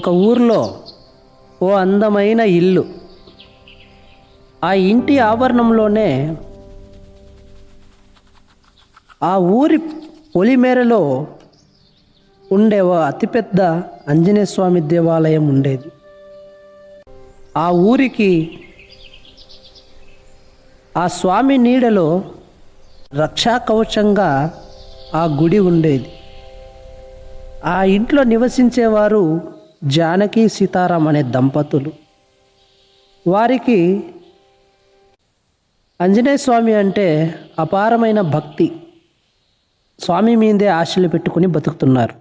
ఒక ఊర్లో ఓ అందమైన ఇల్లు. ఆ ఇంటి ఆవరణంలోనే ఆ ఊరి పొలిమేరలో ఉండే ఓ అతిపెద్ద ఆంజనేయ స్వామి దేవాలయం ఉండేది. ఆ ఊరికి ఆ స్వామి నీడలో రక్షా కవచంగా ఆ గుడి ఉండేది. ఆ ఇంట్లో నివసించేవారు జానకి సీతారాం అనే దంపతులు. వారికి ఆంజనేయ స్వామి అంటే అపారమైన భక్తి. స్వామి మీదే ఆశలు పెట్టుకుని బతుకుతున్నారు.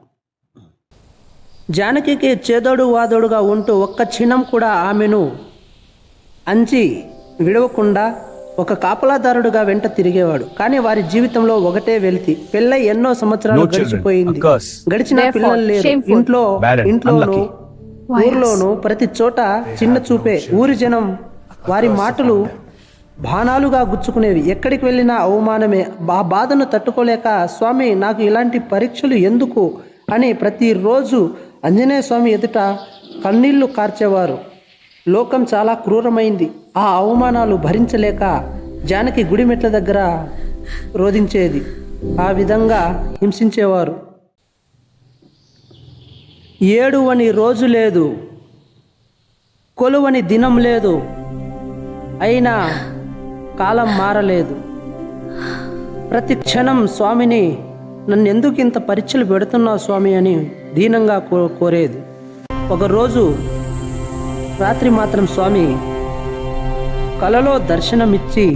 జానకికి చేదోడు వాదోడుగా ఉంటూ ఒక్క క్షణం కూడా ఆమెను అంచి విడవకుండా ఒక కాపలాదారుడుగా వెంట తిరిగేవాడు. కానీ వారి జీవితంలో ఒకటే వెలితి. పెళ్ళై ఎన్నో సంవత్సరాలు. గడిచిపోయింది. గడిచిన పిల్లలు లేరు. ఇంట్లో ఇంట్లోను. ఊర్లోను ప్రతి చోట చిన్న చూపే ఊరి జనం వారి మాటలు బాణాలుగా గుచ్చుకునేవి. ఎక్కడికి వెళ్ళినా అవమానమే. ఆ బాధను తట్టుకోలేక స్వామి నాకు ఇలాంటి పరీక్షలు ఎందుకు? అని ప్రతిరోజు ఆంజనేయ స్వామి ఎదుట కన్నీళ్ళు కార్చేవారు. లోకం చాలా క్రూరమైంది. ఆ అవమానాలు భరించలేక జానకి గుడిమెట్ల దగ్గర రోధించేది. ఆ విధంగా హింసించేవారు. ఏడువని రోజు లేదు. కొలువని దినం లేదు. అయినా కాలం మారలేదు. ప్రతి క్షణం స్వామిని నన్ను ఎందుకు ఇంత పరీక్షలు పెడుతున్నావు స్వామి అని దీనంగా కో కోరేది. ఒకరోజు రాత్రి మాత్రం స్వామి కలలో దర్శనమిచ్చి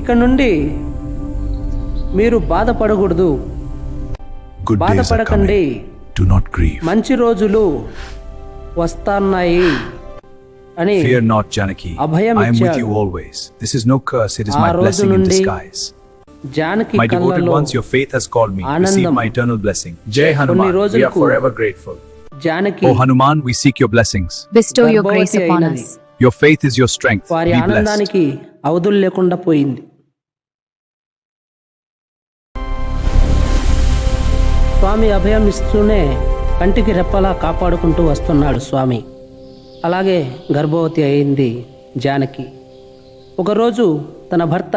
ఇక నుండి మీరు బాధపడకూడదు బాధపడకండి. మంచి రోజులు వస్తున్నాయి అని Fear not, Janaki. Abhayam I am with you always. This is no curse, it is my blessing in disguise. Janaki My devoted కళ్ళలో ones, your faith has called me. Receive ఆనందం. my eternal blessing. Jai Hanuman. We are రోజులకు forever grateful. Janaki Oh Hanuman, we seek your blessings. Bestow your గర్భవతి grace upon అయినది. us. Your faith is your strength. వారి Be blessed. ఆనందానికి అవధులు లేకుండా పోయింది స్వామి అభయం ఇస్తూనే కంటికి రెప్పలా కాపాడుకుంటూ వస్తున్నాడు స్వామి అలాగే గర్భవతి అయింది జానకి ఒకరోజు తన భర్త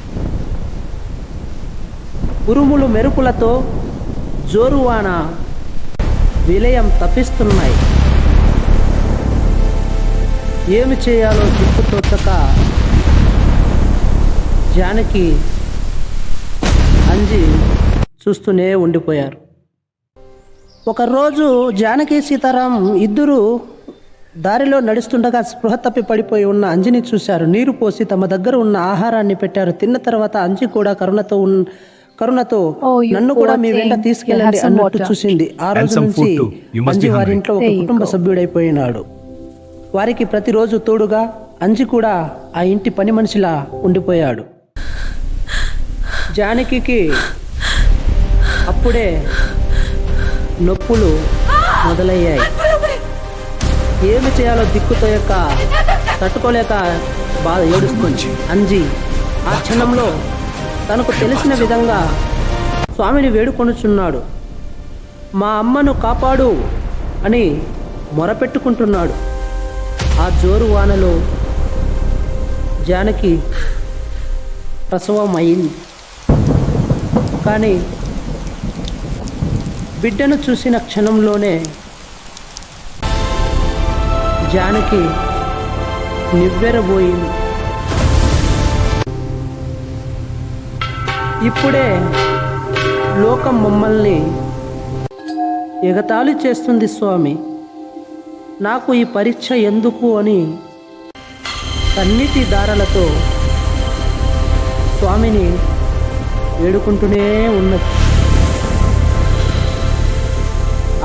ఉరుములు మెరుపులతో జోరువాన విలయం తప్పిస్తున్నాయి. ఏమి చేయాలో దిక్కుతోచక జానకి అంజి చూస్తూనే ఉండిపోయారు. ఒకరోజు జానకి సీతారాం ఇద్దరు దారిలో నడుస్తుండగా స్పృహ తప్పి పడిపోయి ఉన్న అంజిని చూశారు. నీరు పోసి తమ దగ్గర ఉన్న ఆహారాన్ని పెట్టారు. తిన్న తర్వాత అంజి కూడా కరుణతో ఉన్ కరుణతో Oh, నన్ను కూడా మీ వెంట. తీసుకెళ్ళండి అన్నట్టు. చూసింది ఆ రోజు నుంచి అంజి వారి. ఇంట్లో ఒక కుటుంబ. సభ్యుడైపోయినాడు వారికి ప్రతిరోజు తోడుగా అంజి కూడా ఆ ఇంటి పని మనిషిలా ఉండిపోయాడు జానకికి అప్పుడే నొప్పులు మొదలయ్యాయి ఏమి చేయాలో దిక్కుతో యొక్క తట్టుకోలేక బాధ ఏడుస్తుంది అంజి ఆ క్షణంలో తనకు తెలిసిన విధంగా స్వామిని వేడుకొనుచున్నాడు. మా అమ్మను కాపాడు అని మొరపెట్టుకుంటున్నాడు. ఆ జోరు వానలో జానకి ప్రసవం అయింది కానీ బిడ్డను చూసిన క్షణంలోనే జానకి నివ్వెరబోయింది. ఇప్పుడే లోకం మమ్మల్ని ఎగతాళి చేస్తుంది స్వామి. నాకు ఈ పరీక్ష ఎందుకు అని కన్నీటి దారలతో స్వామిని వేడుకుంటూనే ఉన్నది.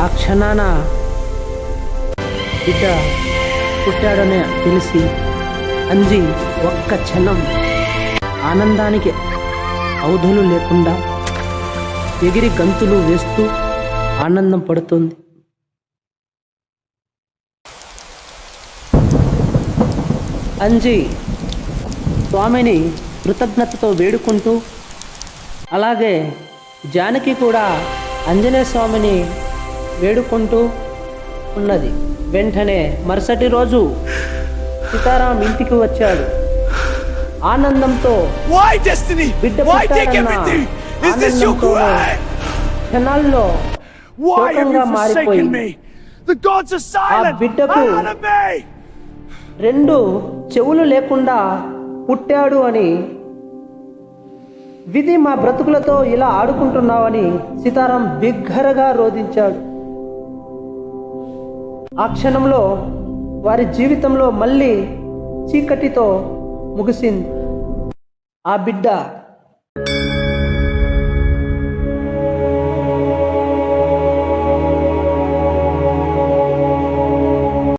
ఆ క్షణాన బిడ్డ పుట్టాడనే తెలిసి అంజి ఒక్క క్షణం ఆనందానికి అవధులు లేకుండా ఎగిరి గంతులు వేస్తూ ఆనందం పడుతుంది. అంజి స్వామిని కృతజ్ఞతతో వేడుకుంటూ అలాగే జానకి కూడా ఆంజనేయ స్వామిని వేడుకుంటూ ఉన్నది. వెంటనే మరుసటి రోజు సీతారాం ఇంటికి వచ్చాడు. ఆనందంతో? క్షణాల్లో మారిపోయి silent. బిడ్డకు-. రెండు చెవులు లేకుండా పుట్టాడు అని విధి మా బ్రతుకులతో ఇలా ఆడుకుంటున్నావని సీతారాం బిగ్గరగా రోధించాడు ఆ క్షణంలో వారి జీవితంలో మళ్ళీ చీకటితో ముగిసింది ఆ బిడ్డ